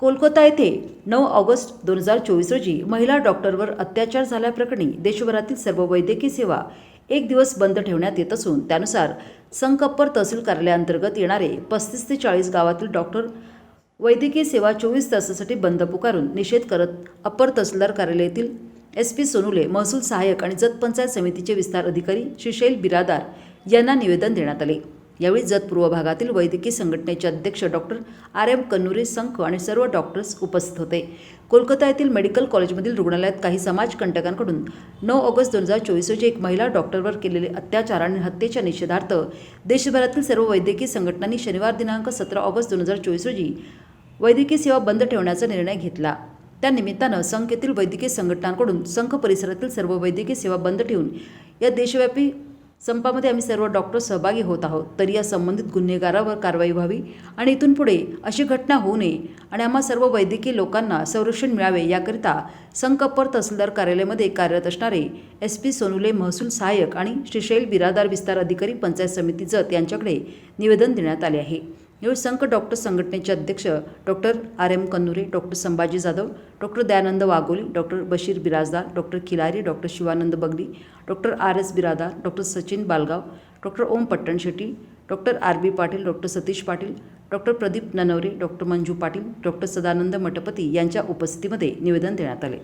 कोलकाता येथे नऊ ऑगस्ट दोन हजार चोवीस रोजी महिला डॉक्टरवर अत्याचार झाल्याप्रकरणी देशभरातील सर्व वैद्यकीय सेवा एक दिवस बंद ठेवण्यात येत असून त्यानुसार संकप्पर तहसील कार्यालयाअंतर्गत येणारे पस्तीस ते चाळीस गावातील डॉक्टर वैद्यकीय सेवा चोवीस तासासाठी बंद पुकारून निषेध करत अप्पर तहसीलदार कार्यालयातील एस पी सोनुले महसूल सहाय्यक आणि जतपंचायत समितीचे विस्तार अधिकारी श्रीशैल बिरादार यांना निवेदन देण्यात आले. यावेळी जत पूर्व भागातील वैद्यकीय संघटनेचे अध्यक्ष डॉक्टर आर एम कन्नुरे संख आणि सर्व डॉक्टर्स उपस्थित होते. कोलकाता येथील मेडिकल कॉलेजमधील रुग्णालयात काही समाजकंटकांकडून नऊ ऑगस्ट दोन हजार चोवीस रोजी एक महिला डॉक्टरवर केलेले अत्याचार आणि हत्येच्या निषेधार्थ देशभरातील सर्व वैद्यकीय संघटनांनी शनिवार दिनांक सतरा ऑगस्ट दोन हजार चोवीस रोजी वैद्यकीय सेवा बंद ठेवण्याचा निर्णय घेतला. त्या निमित्तानं संघ येथील वैद्यकीय संघटनांकडून संघ परिसरातील सर्व वैद्यकीय सेवा बंद ठेवून या देशव्यापी संपामध्ये आम्ही सर्व डॉक्टर सहभागी होत आहोत. तरी या संबंधित गुन्हेगारावर कारवाई व्हावी आणि इथून पुढे अशी घटना होऊ नये आणि आम्हा सर्व वैद्यकीय लोकांना संरक्षण मिळावे याकरिता संकप्पर तहसीलदार कार्यालयामध्ये कार्यरत असणारे एस पी सोनुले महसूल सहाय्यक आणि श्रीशैल बिरादार विस्तार अधिकारी पंचायत समिती जत यांच्याकडे निवेदन देण्यात आले आहे. यावेळी संघ डॉक्टर संघटनेचे अध्यक्ष doctor R M Kannure doctor Sambhaji Jadhav doctor Dayanand Wagholi doctor Bashir Birajdar doctor Khilari doctor Shivanand Bagdi doctor R S Biradar doctor Sachin Balgaon doctor Om Pattanshetti doctor R B Patil doctor Satish Patil doctor Pradeep Nanaware doctor Manju Patil doctor Sadanand Mathpati यांच्या उपस्थितीमध्ये निवेदन देण्यात आले.